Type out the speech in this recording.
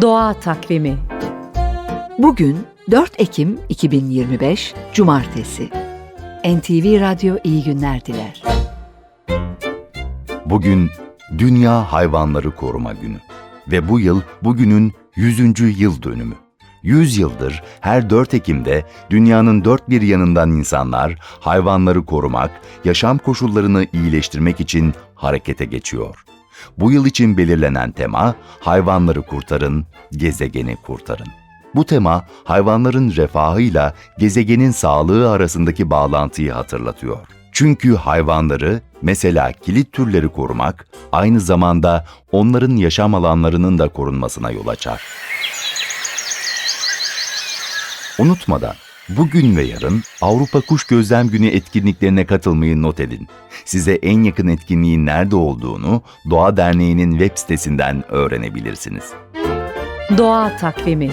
Doğa Takvimi Bugün 4 Ekim 2025 Cumartesi. NTV Radyo iyi günler diler. Bugün Dünya Hayvanları Koruma Günü ve bu yıl bugünün 100. yıl dönümü. 100 yıldır her 4 Ekim'de dünyanın dört bir yanından insanlar hayvanları korumak, yaşam koşullarını iyileştirmek için harekete geçiyor. Bu yıl için belirlenen tema hayvanları kurtarın, gezegeni kurtarın. Bu tema hayvanların refahıyla gezegenin sağlığı arasındaki bağlantıyı hatırlatıyor. Çünkü hayvanları, mesela kilit türleri korumak, aynı zamanda onların yaşam alanlarının da korunmasına yol açar. Unutmadan bugün ve yarın Avrupa Kuş Gözlem Günü etkinliklerine katılmayı not edin. Size en yakın etkinliğin nerede olduğunu Doğa Derneği'nin web sitesinden öğrenebilirsiniz. Doğa Takvimi